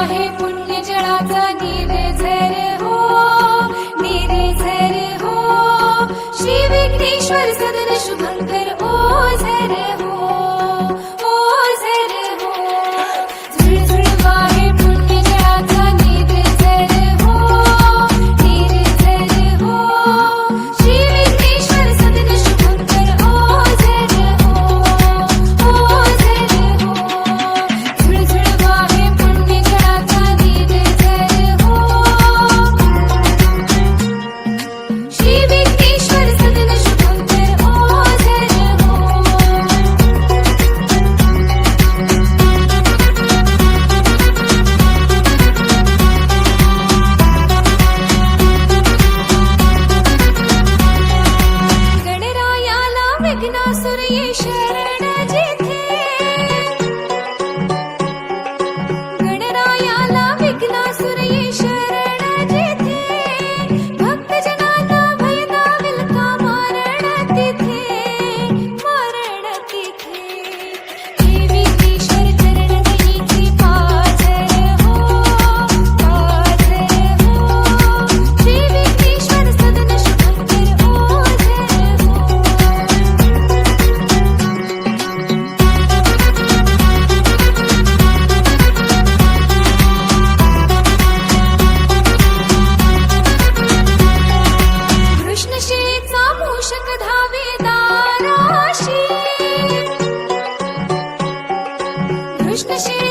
आहे पुण्य जळाचा निर्झर हो निर्झर हो. श्री विघ्नेश्वर सदन शुभंकर कृष्णशिर